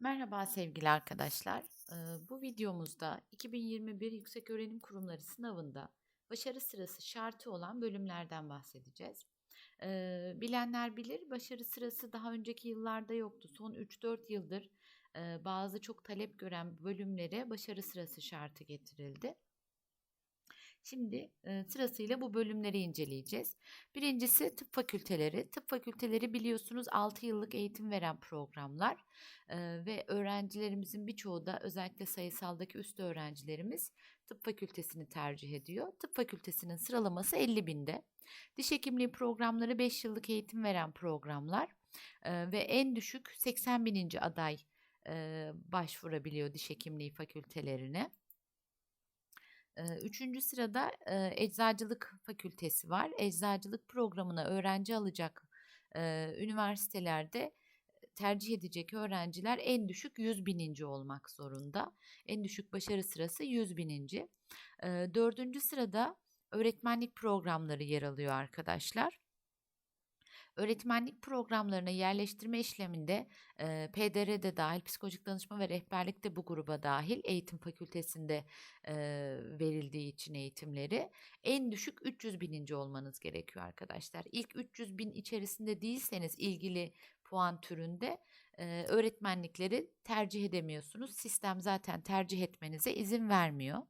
Merhaba sevgili arkadaşlar. Bu videomuzda 2021 Yükseköğrenim Kurumları sınavında başarı sırası şartı olan bölümlerden bahsedeceğiz. Bilenler bilir, başarı sırası daha önceki yıllarda yoktu. Son 3-4 yıldır bazı çok talep gören bölümlere başarı sırası şartı getirildi. Şimdi e, sırasıyla bu bölümleri inceleyeceğiz. Birincisi tıp fakülteleri. Tıp fakülteleri biliyorsunuz 6 yıllık eğitim veren programlar E, ve öğrencilerimizin birçoğu da özellikle sayısaldaki üst öğrencilerimiz tıp fakültesini tercih ediyor. Tıp fakültesinin sıralaması 50 binde. Diş hekimliği programları 5 yıllık eğitim veren programlar E, ve en düşük 80 bininci aday e, başvurabiliyor diş hekimliği fakültelerine. Üçüncü sırada eczacılık fakültesi var. Eczacılık programına öğrenci alacak üniversitelerde tercih edecek öğrenciler en düşük 100 bininci olmak zorunda. En düşük başarı sırası 100 bininci. Dördüncü sırada öğretmenlik programları yer alıyor arkadaşlar. Öğretmenlik programlarına yerleştirme işleminde e, PDR de dahil, psikolojik danışma ve rehberlik de bu gruba dahil eğitim fakültesinde e, verildiği için eğitimleri en düşük 300 bininci olmanız gerekiyor arkadaşlar. İlk 300 bin içerisinde değilseniz ilgili puan türünde e, öğretmenlikleri tercih edemiyorsunuz. Sistem zaten tercih etmenize izin vermiyor.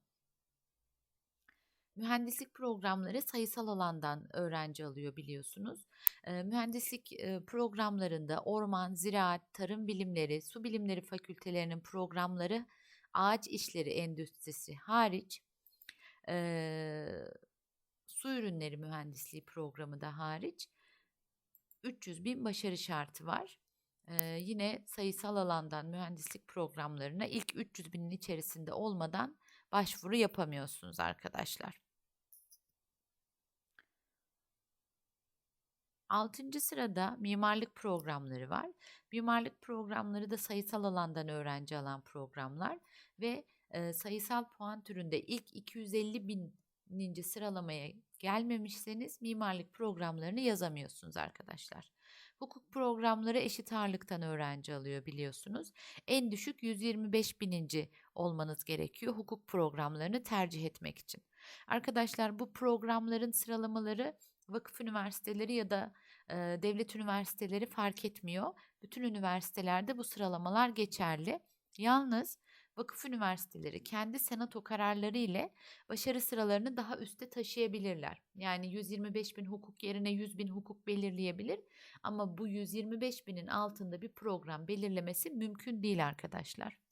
Mühendislik programları sayısal alandan öğrenci alıyor biliyorsunuz. Mühendislik programlarında orman, ziraat, tarım bilimleri, su bilimleri fakültelerinin programları ağaç işleri endüstrisi hariç su ürünleri mühendisliği programı da hariç 300 bin başarı şartı var. Yine sayısal alandan mühendislik programlarına ilk 300 binin içerisinde olmadan başvuru yapamıyorsunuz arkadaşlar. Altıncı sırada mimarlık programları var. Mimarlık programları da sayısal alandan öğrenci alan programlar ve e, sayısal puan türünde ilk 250 bininci sıralamaya gelmemişseniz mimarlık programlarını yazamıyorsunuz arkadaşlar. Hukuk programları eşit ağırlıktan öğrenci alıyor biliyorsunuz. En düşük 125 bininci olmanız gerekiyor hukuk programlarını tercih etmek için. Arkadaşlar bu programların sıralamaları vakıf üniversiteleri ya da e, devlet üniversiteleri fark etmiyor. Bütün üniversitelerde bu sıralamalar geçerli. Yalnız vakıf üniversiteleri kendi senato kararları ile başarı sıralarını daha üste taşıyabilirler. Yani 125 bin hukuk yerine 100 bin hukuk belirleyebilir. Ama bu 125 binin altında bir program belirlemesi mümkün değil arkadaşlar.